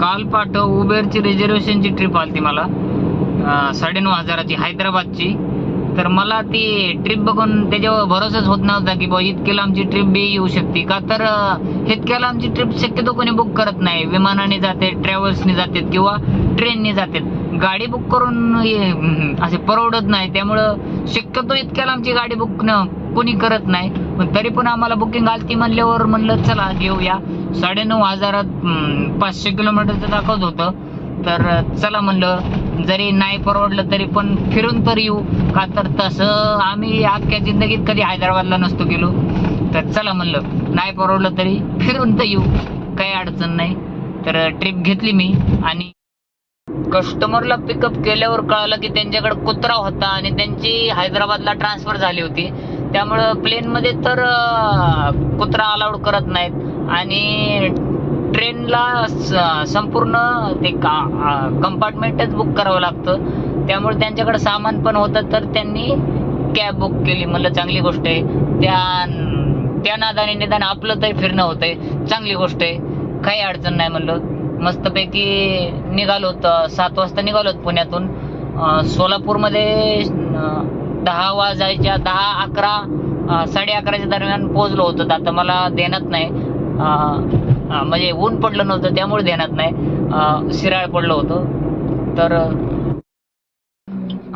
काल पाठ उबेरची रिझर्वेशनची ट्रिप आली मला. साडेनऊ हजाराची हैदराबादची. तर मला ती ट्रिप बघून त्याच्यावर भरोसाच होत नव्हता की बा इतक्याला लांबची ट्रिप बी येऊ शकते का? तर इतक्याला आमची ट्रिप शक्यतो कोणी बुक करत नाही. विमानाने जाते ट्रॅव्हल्सने जातात किंवा ट्रेनने जातात. गाडी बुक करून असे परवडत नाही. त्यामुळं शक्यतो इतक्या लांबची गाडी बुक न कोणी करत नाही. पण तरी पण आम्हाला बुकिंग आलती म्हणल्यावर म्हणलं चला घेऊया. साडेनऊ हजारात पाचशे किलोमीटरचं दाखवत होतं. तर चला म्हणलं जरी नाही परवडलं तरी पण फिरून तर येऊ. का तर तसं आम्ही अख्ख्या जिंदगीत कधी हैदराबादला नसतो गेलो. तर चला म्हणलं नाही परवडलं तरी फिरून तर येऊ. काही अडचण नाही. तर ट्रिप घेतली मी आणि कस्टमरला पिकअप केल्यावर कळालं की त्यांच्याकडे कुत्रा होता आणि त्यांची हैदराबादला ट्रान्सफर झाली होती. त्यामुळं प्लेनमध्ये तर कुत्रा अलाउड करत नाहीत. आणि ट्रेनला स- संपूर्ण ते कंपार्टमेंटच बुक करावं लागतं. त्यामुळे त्यांच्याकडे सामान पण होतं तर त्यांनी कॅब बुक केली. म्हणलं चांगली गोष्ट आहे. त्या त्या नादाने निदान आपलं तरी फिरणं होतंय. चांगली गोष्ट आहे. काही अडचण नाही म्हणलं. मस्तपैकी निघालो होतो. सात वाजता निघालो पुण्यातून. सोलापूरमध्ये दहा वाजायच्या दहा अकरा साडे अकराच्या दरम्यान पोहोचलो होतो. तर आता मला देण्यात नाही. म्हणजे ऊन पडलं नव्हतं त्यामुळे ध्यानात नाही. शिराळ पडलं होतं. तर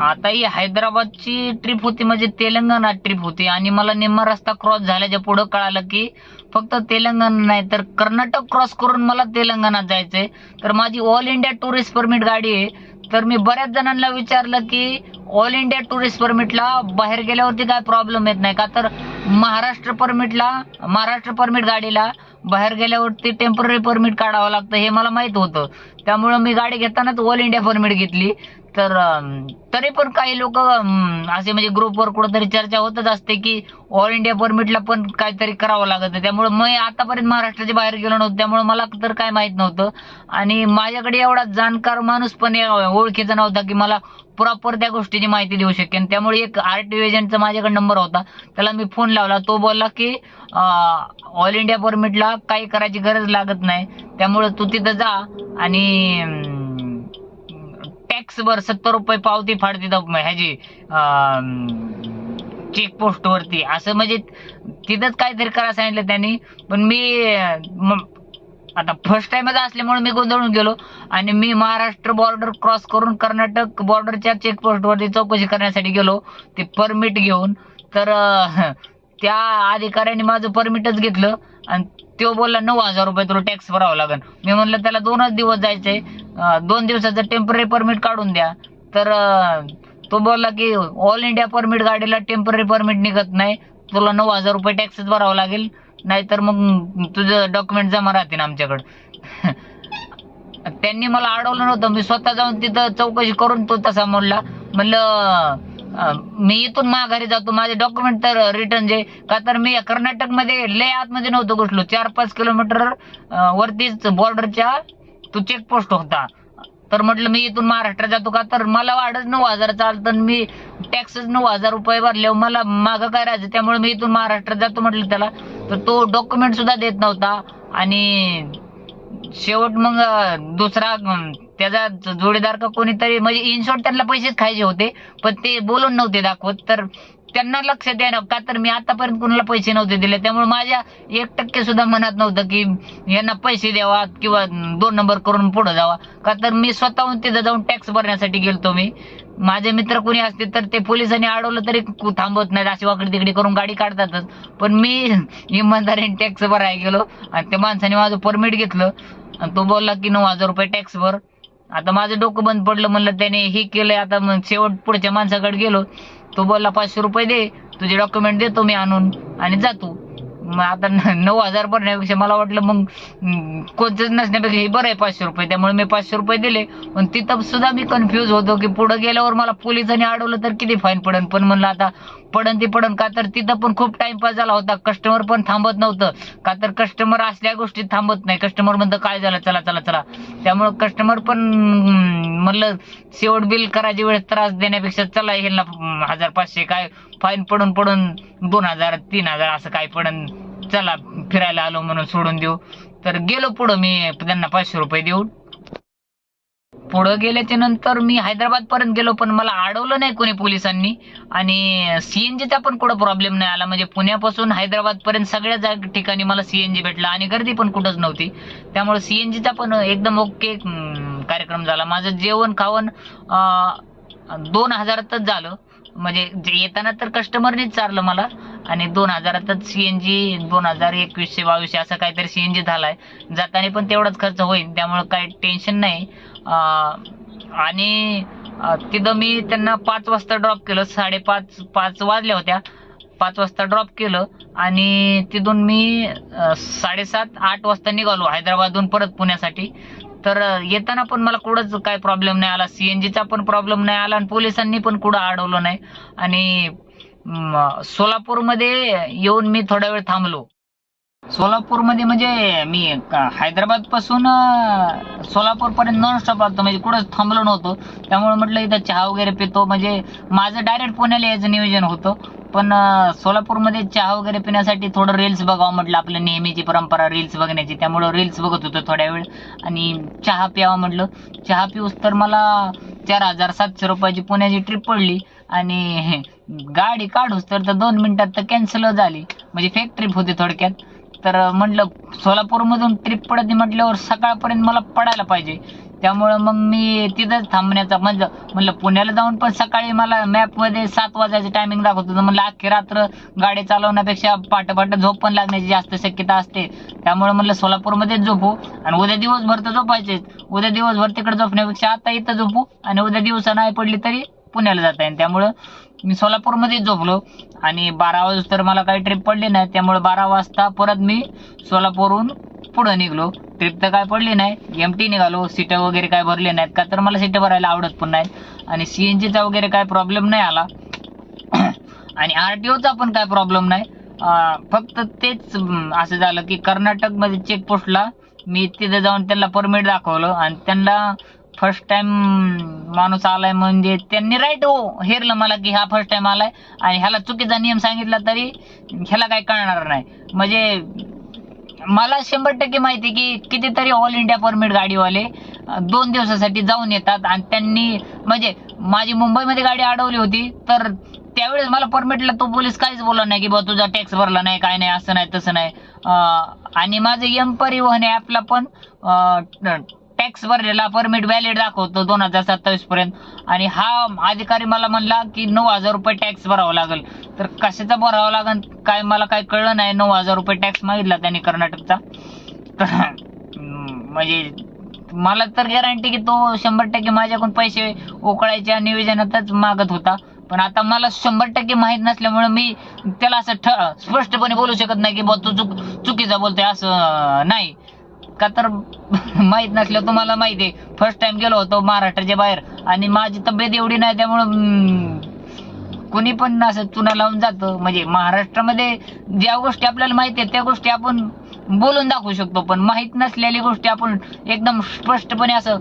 आता ही हैदराबादची ट्रिप होती म्हणजे तेलंगणा ट्रिप होती. आणि मला निम्मा रस्ता क्रॉस झाल्याच्या पुढं कळालं की फक्त तेलंगणा नाही तर कर्नाटक क्रॉस करून मला तेलंगणात जायचंय. तर माझी ऑल इंडिया टुरिस्ट परमिट गाडी आहे. तर मी बऱ्याच जणांना विचारलं की ऑल इंडिया टुरिस्ट परमिटला बाहेर गेल्यावरती काय प्रॉब्लेम येत नाही का? तर महाराष्ट्र परमिटला महाराष्ट्र परमिट गाडीला बाहेर गेल्यावरती टेंपररी परमिट काढावं लागतं हे मला माहीत होतं. त्यामुळं मी गाडी घेतानाच ऑल इंडिया परमिट घेतली. तर तरी पण काही लोक असे म्हणजे ग्रुपवर कुठंतरी चर्चा होतच असते की ऑल इंडिया परमिटला पण काहीतरी करावं लागतं. त्यामुळे मी आतापर्यंत महाराष्ट्राच्या बाहेर गेलो नव्हतो. त्यामुळे मला तर काय माहीत नव्हतं. आणि माझ्याकडे एवढा जाणकार माणूस पण ओळखीचा नव्हता की मला प्रॉपर त्या गोष्टीची माहिती देऊ शकेन. त्यामुळे एक आर टी एजंटचा माझ्याकडे नंबर होता. त्याला मी फोन लावला. तो बोलला की ऑल इंडिया परमिटला काही करायची गरज लागत नाही. त्यामुळे तू तिथं जा आणि बॉक्सवर सत्तर रुपये पावती फाडते ह्याची चेक पोस्ट वरती. असं म्हणजे तिथंच काहीतरी करायला सांगितलं त्यांनी. पण मी आता फर्स्ट टाइमच असल्यामुळे मी गोंधळून गेलो. आणि मी महाराष्ट्र बॉर्डर क्रॉस करून कर्नाटक बॉर्डरच्या चेकपोस्टवरती चौकशी करण्यासाठी गेलो. ते परमिट घेऊन. तर त्या अधिकाऱ्याने माझं परमिटच घेतलं आणि तो बोलला नऊ हजार रुपये तुला टॅक्स भरावा लागेल मी म्हणलं त्याला दोनच दिवस जायचे दोन दिवसाचं टेंपररी परमिट काढून द्या. तर तो बोलला की ऑल इंडिया परमिट गाडीला टेंपररी परमिट निघत नाही. तुला नऊ हजार रुपये टॅक्सच भरावा लागेल. नाहीतर मग तुझं डॉक्युमेंट जमा राहतील आमच्याकडं. त्यांनी मला अडवलं नव्हतं. मी स्वतः जाऊन तिथं चौकशी करून तो तसा म्हणला म्हणलं मी इथून माघारी जातो. माझे डॉक्युमेंट तर रिटर्न जे का तर मी कर्नाटकमध्ये लय आतमध्ये नव्हतो घुसलो. चार पाच किलोमीटर वरतीच बॉर्डरच्या तो चेकपोस्ट होता. तर म्हटलं मी इथून महाराष्ट्रात जातो का? तर मला वाढच नऊ हजार चालतं मी टॅक्सच नऊ हजार रुपये भरले मला मागं काय राहायचं? त्यामुळे मी इथून महाराष्ट्रात जातो म्हटलं त्याला. तर तो डॉक्युमेंट सुद्धा देत नव्हता. आणि शेवट मग दुसरा त्याचा जोडीदार का कोणीतरी म्हणजे इन शॉर्ट त्यांना पैसेच खायचे होते पण ते बोलून नव्हते दाखवत. तर त्यांना लक्ष द्यायला का तर मी आतापर्यंत कोणाला पैसे नव्हते दिले. त्यामुळे माझ्या एक टक्के सुद्धा मनात नव्हतं की यांना पैसे द्यावा किंवा दोन नंबर करून पुढे जावा. का तर मी स्वतःहून तिथं जाऊन टॅक्स भरण्यासाठी गेलतो मी. माझे मित्र कोणी असते तर ते पोलिसांनी अडवलं तरी थांबवत नाही अशी वाकडी तिकडे करून गाडी काढतातच. पण मी इमानदारीने टॅक्स भरायला गेलो आणि त्या माणसाने माझं परमिट घेतलं. आणि तो बोलला की नऊ हजार रुपये टॅक्स भर. आता माझं डोकं बंद पडलं म्हणलं त्याने हे केलंय आता मग शेवट पुढच्या माणसाकडे गेलो. तो बोलला पाचशे रुपये दे तुझे डॉक्युमेंट देतो मी आणून आणि जातो मग आता नऊ हजार भरण्यापेक्षा मला वाटलं मग कोणतंच नसण्यापेक्षा हे बरं आहे पाचशे रुपये. त्यामुळे मी पाचशे रुपये दिले. पण तिथं सुद्धा मी कन्फ्यूज होतो की पुढे गेल्यावर मला पोलिसांनी अडवलं तर किती फाईन पडन पण म्हणलं आता पडन ती पडन. का तर तिथं पण खूप टाइमपास झाला होता. कस्टमर पण थांबत नव्हतं. का तर कस्टमर असल्या गोष्टीत थांबत नाही. कस्टमर म्हणतं काय झालं? चला चला चला. त्यामुळं कस्टमर पण म्हणलं शेवट बिल करायची वेळेस त्रास देण्यापेक्षा चला ह्यांना हजार पाचशे. काय फाईन पडून पडून दोन हजार तीन हजार असं काय पडन? चला फिरायला आलो म्हणून सोडून देऊ. तर गेलो पुढं मी त्यांना पाचशे रुपये देऊन पुढं गेल्याच्यानंतर मी हैदराबाद पर्यंत गेलो पण मला अडवलं नाही कोणी पोलिसांनी. आणि सीएनजीचा पण कुठं प्रॉब्लेम नाही आला. म्हणजे पुण्यापासून हैदराबाद पर्यंत सगळ्या ठिकाणी मला सीएनजी भेटला आणि गर्दी पण कुठंच नव्हती. त्यामुळे सीएनजीचा पण एकदम ओके कार्यक्रम झाला. माझं जेवण खावण दोन हजारातच झालं. म्हणजे जे येताना तर कस्टमरनेच चारलं मला. आणि दोन हजारातच सीएनजी दोन हजार एकवीसशे बावीसशे असं काहीतरी सीएनजी झालाय. जाताना पण तेवढाच खर्च होईल. त्यामुळे काही टेन्शन नाही. आणि तिथं मी त्यांना पाच वाजता ड्रॉप केलं. साडेपाच पाच वाजल्या होत्या. पाच वाजता ड्रॉप केलं आणि तिथून मी साडेसात आठ वाजता निघालो हैदराबादहून परत पुण्यासाठी. तर येताना पण मला कुठंच काय प्रॉब्लेम नाही आला. सीएनजीचा पण प्रॉब्लेम नाही आला आणि पोलिसांनी पण कुठं अडवलं नाही. आणि सोलापूरमध्ये येऊन मी थोडा वेळ थांबलो. सोलापूरमध्ये म्हणजे मी हैदराबादपासून सोलापूर पर्यंत नॉन स्टॉप आलतो म्हणजे कुठंच थांबलो नव्हतो. त्यामुळे म्हटलं इथं चहा वगैरे पितो. म्हणजे माझं डायरेक्ट पुण्याला यायचं नियोजन होतं. पण सोलापूरमध्ये चहा वगैरे पिण्यासाठी थोडं रील्स बघावं म्हटलं आपलं नेहमीची परंपरा रील्स बघण्याची. त्यामुळं रील्स बघत होतो थोड्या वेळ. आणि चहा प्यावं म्हटलं. चहा पिऊस तर मला चार हजार सातशे रुपयाची पुण्याची ट्रिप पडली. आणि गाडी काढूस तर दोन मिनिटात तर कॅन्सल झाली. म्हणजे फेक ट्रिप होती थोडक्यात. तर म्हटलं सोलापूरमधून ट्रिप पडते म्हटल्यावर सकाळपर्यंत मला पडायला पाहिजे. त्यामुळं मग मी तिथंच थांबण्याचा म्हणजे म्हटलं पुण्याला जाऊन पण सकाळी मला मॅपमध्ये सात वाजायचं टायमिंग दाखवत होतं. म्हणलं अख्खी रात्र गाडी चालवण्यापेक्षा पाट झोप पण लागण्याची जास्त शक्यता असते. त्यामुळे म्हटलं सोलापूरमध्येच झोपू आणि उद्या दिवसभर तर झोपायचेच. उद्या दिवसभर तिकडे झोपण्यापेक्षा आता इथं झोपू आणि उद्या दिवसा नाही पडली तरी पुण्याला जाता येईल त्यामुळं मी सोलापूरमध्येच झोपलो. आणि बारा वाजता तर मला काही ट्रिप पडली नाही. त्यामुळे बारा वाजता परत मी सोलापूरहून पुढं निघलो. ट्रिप तर काय पडली नाही. एम टी निघालो. सीटं वगैरे काय भरले नाहीत. का तर मला सीटं भरायला आवडत पण नाहीत. आणि सी एन जीचा वगैरे काय प्रॉब्लेम नाही आला. आणि आर टी ओचा पण काय प्रॉब्लेम नाही. फक्त तेच असं झालं की कर्नाटकमध्ये चेकपोस्टला मी तिथे जाऊन त्यांना परमिट दाखवलं. आणि त्यांना फर्स्ट टाइम माणूस आलाय म्हणजे त्यांनी राईट हो हेरलं मला की हा फर्स्ट टाइम आलाय. आणि ह्याला चुकीचा नियम सांगितला तरी ह्याला काही कळणार नाही. म्हणजे मला शंभर टक्के माहिती की कितीतरी ऑल इंडिया परमिट गाडीवाले दोन दिवसासाठी जाऊन येतात आणि त्यांनी म्हणजे माझी मुंबईमध्ये गाडी अडवली होती तर त्यावेळेस मला परमिटला तो पोलीस काहीच बोलला नाही की बा तुझा टॅक्स भरला नाही काय नाही असं नाही तसं नाही. आणि माझं यम परिवहन ॲपला पण टॅक्स भरलेला परमिट व्हॅलिड दाखवतो दोन हजार सत्तावीस पर्यंत. आणि हा अधिकारी मला म्हणला की नऊ हजार रुपये टॅक्स भरावा लागेल. तर कशाचा भरावा लागेल काय मला काय कळलं नाही. नऊ हजार रुपये टॅक्स मागितला त्यांनी कर्नाटकचा. तर म्हणजे मला तर गॅरंटी की तो शंभर टक्के माझ्याकडून पैसे उकळायच्या नियोजनातच मागत होता. पण आता मला शंभर टक्के माहीत नसल्यामुळे मी त्याला असं ठ स्पष्टपणे बोलू शकत नाही की बा तू चुक चुकीचा बोलतोय असं नाही. का तर माहीत नसलं तुम्हाला माहिती आहे. फर्स्ट टाइम गेलो होतो महाराष्ट्राच्या बाहेर आणि माझी तब्येत एवढी नाही त्यामुळं कुणी कोणी पण असं चुना लावून जातं. म्हणजे महाराष्ट्रामध्ये ज्या गोष्टी आपल्याला माहिती आहेत त्या गोष्टी आपण बोलून दाखवू शकतो. पण माहीत नसलेली गोष्टी आपण एकदम स्पष्टपणे असं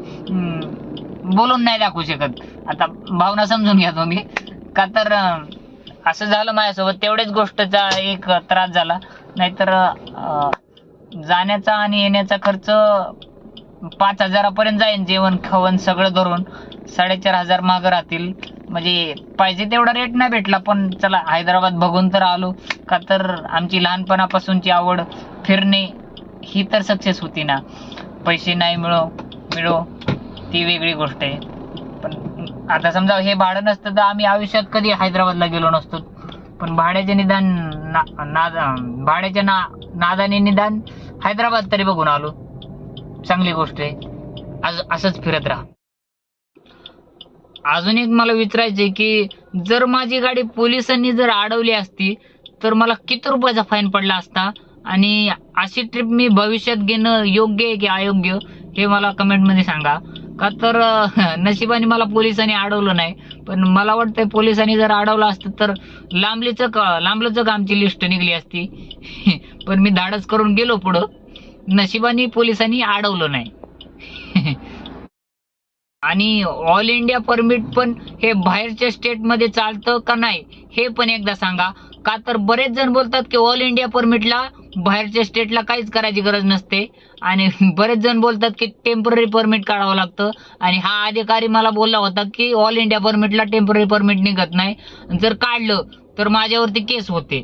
बोलून नाही दाखवू शकत. आता भावना समजून घ्या तुम्ही. का तर असं झालं माझ्यासोबत. तेवढेच गोष्टचा एक त्रास झाला. नाहीतर जाण्याचा आणि येण्याचा खर्च पाच हजारापर्यंत जाईन जेवण खवण सगळं धरून साडेचार हजार मागं राहतील. म्हणजे पाहिजे तेवढा रेट नाही भेटला पण चला हैदराबाद बघून तर आलो. का तर आमची लहानपणापासूनची आवड फिरणे ही तर सक्सेस होती ना. पैसे नाही मिळो मिळो ती वेगळी गोष्ट आहे. पण आता समजा हे भाडं नसतं तर आम्ही आयुष्यात कधी हैदराबादला गेलो नसतो. पण भाड्याचे निदान ना ना भाड्याच्या ना नादाने निदान हैदराबाद तरी बघून आलो. चांगली गोष्ट आहे. आज असंच फिरत राहा. अजून एक मला विचारायचंय की जर माझी गाडी पोलिसांनी जर अडवली असती तर मला किती रुपयाचा फाईन पडला असता? आणि अशी ट्रिप मी भविष्यात घेणं योग्य आहे की अयोग्य हे मला कमेंटमध्ये सांगा. का तर नशिबाने मला पोलिसांनी अडवलं नाही पण मला वाटतंय पोलिसांनी जर अडवलं असतं तर लांबलीचं लांबलचक आमची लिस्ट निघली असती. पण मी धाडस करून गेलो पुढं नशिबाने पोलिसांनी अडवलं नाही. आणि ऑल इंडिया परमिट पण हे बाहेरच्या स्टेटमध्ये चालतं का नाही हे पण एकदा सांगा. का तर बरेच जण बोलतात की ऑल इंडिया परमिटला बाहेरच्या स्टेटला काहीच करायची गरज नसते. आणि बरेच जण बोलतात की टेंपररी परमिट काढावं लागतं. आणि हा अधिकारी मला बोलला होता की ऑल इंडिया परमिटला टेंपररी परमिट निघत नाही. जर काढलं तर माझ्यावरती केस होते.